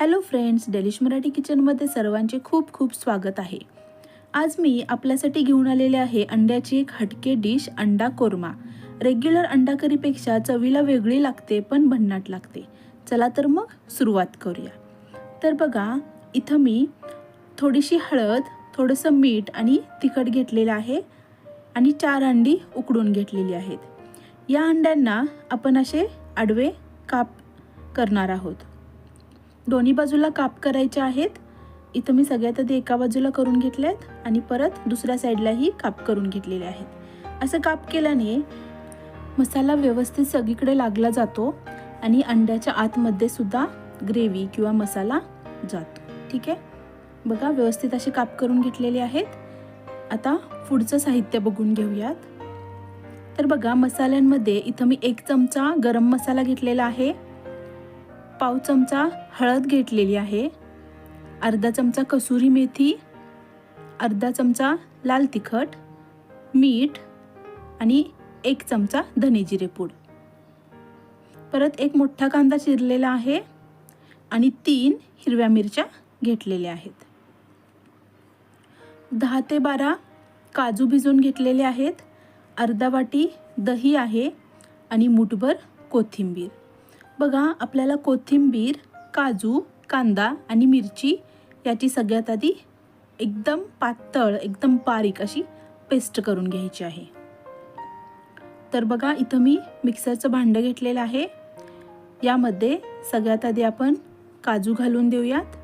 Hello friends delish Marathi किचनमध्ये सर्वांचे खूप खूप स्वागत आहे. आज मी आपल्यासाठी घेऊन आलेले आहे अंड्याची एक हटके डिश अंडा कोरमा. रेग्युलर अंडा करीपेक्षा चवीला वेगळी लागते पण भन्नाट लागते. चला तर मग सुरुवात करूया. तर बघा इथं मी थोडीशी हळद थोडंसं मीठ आणि तिखट घेतलेलं आहे आणि चार अंडी उकडून घेतलेली आहेत. या अंड्यांना आपण असे आडवे काप करणार आहोत. दोन्ही बाजूला काप करायचे आहेत. इथं मी सगळ्यात आधी एका बाजूला करून घेतल्या आहेत आणि परत दुसऱ्या साईडलाही काप करून घेतलेले आहेत. असं काप केल्याने मसाला व्यवस्थित सगळीकडे लागला जातो आणि अंड्याच्या आतमध्ये सुद्धा ग्रेव्ही किंवा मसाला जातो. ठीक आहे? बघा व्यवस्थित असे काप करून घेतलेले आहेत. आता पुढचं साहित्य बघून घेऊयात. तर बघा मसाल्यांमध्ये इथं मी एक चमचा गरम मसाला घेतलेला आहे. पाव चमचा हळद घेतलेली आहे. अर्धा चमचा कसुरी मेथी अर्धा चमचा लाल तिखट मीठ आणि एक चमचा धने जिरेपूड परत एक मोठा कांदा चिरलेला आहे आणि तीन हिरव्या मिरच्या घेतलेल्या आहेत. दहा ते बारा काजू भिजवून घेतलेले आहेत. अर्धा वाटी दही आहे आणि मुठभर कोथिंबीर. बघा आपल्याला कोथिंबीर काजू कांदा आणि मिरची याची सगळ्यात आधी एकदम पातळ एकदम बारीक अशी पेस्ट करून घ्यायची आहे. तर बघा इथं मी मिक्सरचं भांडं घेतलेलं आहे. यामध्ये सगळ्यात आधी आपण काजू घालून देऊयात.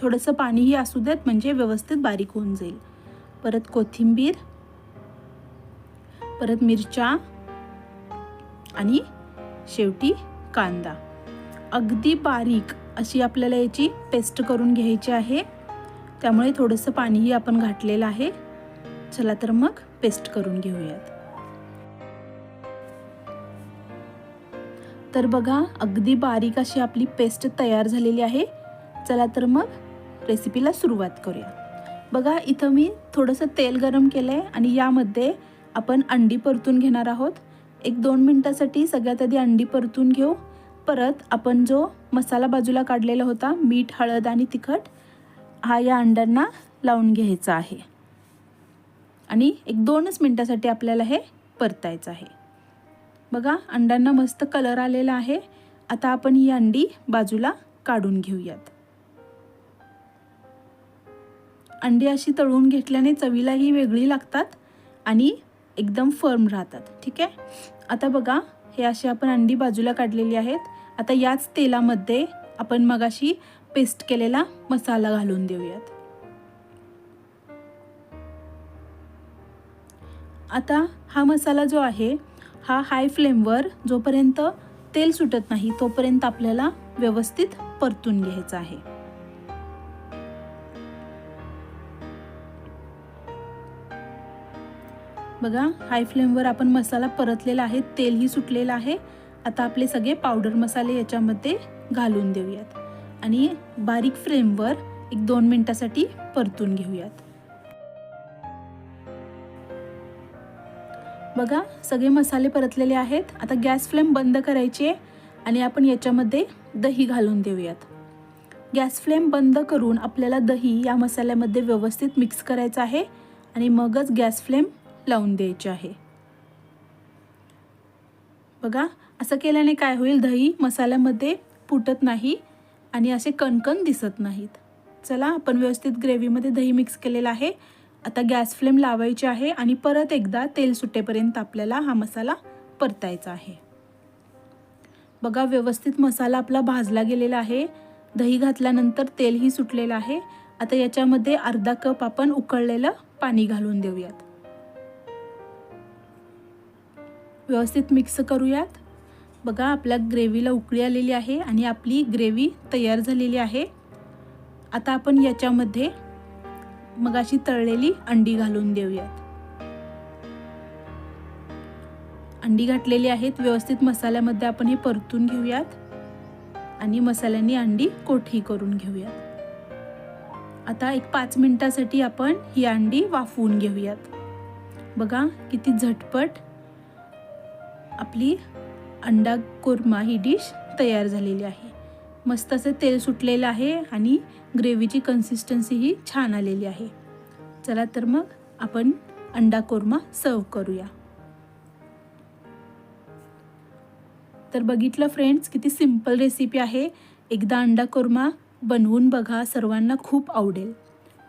थोडंसं पाणीही असू देत म्हणजे व्यवस्थित बारीक होऊन जाईल. परत कोथिंबीर परत मिरच्या आणि शेवटी कांदा. अगदी बारीक अशी आपल्याला याची पेस्ट करून घ्यायची आहे. त्यामुळे थोडंसं पाणीही आपण घातलेलं आहे. चला तर मग पेस्ट करून घेऊयात. तर बघा अगदी बारीक अशी आपली पेस्ट तयार झालेली आहे. चला तर मग रेसिपीला सुरुवात करूया. बघा इथं मी थोडंसं तेल गरम केलं आहे आणि यामध्ये आपण अंडी परतून घेणार आहोत. एक दोन मिनटासाठी सगळ्यात आधी अंडी परतून घेऊ. परत आपण जो मसाला बाजूला काढलेला होता मीठ हळद आणि तिखट हा या अंड्यांना लावून घ्यायचा आहे. आणि एक दोनच मिनटासाठी आपल्याला हे परतायचं आहे. बघा अंड्यांना मस्त कलर आलेला आहे. आता आपण ही अंडी बाजूला काढून घेऊयात. अंडी अशी तळून घेतल्याने चवीलाही वेगळी लागतात आणि एकदम फर्म राहतात ठीक आहे? आता बघा हे असे आपण अंडी बाजूला काढलेली आहेत. आता याच तेलामध्ये आपण मगाशी पेस्ट केलेला मसाला घालून देऊयात. आता हा मसाला जो आहे हा हाय फ्लेमवर जोपर्यंत तेल सुटत नाही तोपर्यंत आपल्याला व्यवस्थित परतून घ्यायचा आहे. बघा हाय फ्लेमवर आपण मसाला परतलेला आहे तेलही सुटलेलं आहे. आता आपले सगळे पावडर मसाले याच्यामध्ये घालून देऊयात. आणि बारीक फ्लेमवर एक दोन मिनटासाठी परतून घेऊयात. बघा सगळे मसाले परतलेले आहेत. आता गॅस फ्लेम बंद करायची आहे आणि आपण याच्यामध्ये दही घालून देऊयात. गॅस फ्लेम बंद करून आपल्याला दही या मसाल्यामध्ये व्यवस्थित मिक्स करायचं आहे आणि मगच गॅस फ्लेम लावून द्यायचे आहे. बघा असं केल्याने काय होईल? दही मसाल्यामध्ये फुटत नाही आणि असे कणकण दिसत नाहीत. चला आपण व्यवस्थित ग्रेव्हीमध्ये दही मिक्स केलेला आहे. आता गॅस फ्लेम लावायची आहे आणि परत एकदा तेल सुटेपर्यंत आपल्याला हा मसाला परतायचा आहे. बघा व्यवस्थित मसाला आपला भाजला गेलेला आहे. दही घातल्यानंतर तेलही सुटलेलं आहे. आता याच्यामध्ये अर्धा कप आपण उकळलेलं पाणी घालून देऊयात. व्यवस्थित मिक्स करूयात. बघा आपल्या ग्रेव्हीला उकळी आलेली आहे आणि आपली ग्रेव्ही तयार झालेली आहे. आता आपण याच्यामध्ये मगाशी तळलेली अंडी घालून देऊयात. अंडी घातलेली आहेत व्यवस्थित मसाल्यामध्ये आपण हे परतून घेऊयात आणि मसाल्याने अंडी कोठी करून घेऊयात. आता एक पाच मिनिटासाठी आपण ही अंडी वाफवून घेऊयात. बघा किती झटपट आपली अंडा कोरमा ही डिश तयार झालेली आहे. मस्त असं तेल सुटलेलं आहे आणि ग्रेव्हीची कन्सिस्टन्सीही छान आलेली आहे. चला तर मग आपण अंडा कोरमा सर्व करूया. तर बघितलं फ्रेंड्स किती सिंपल रेसिपी आहे. एकदा अंडा कोरमा बनवून बघा सर्वांना खूप आवडेल.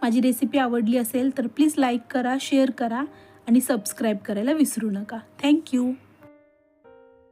माझी रेसिपी आवडली असेल तर प्लीज लाईक करा शेअर करा आणि सबस्क्राईब करायला विसरू नका. थँक्यू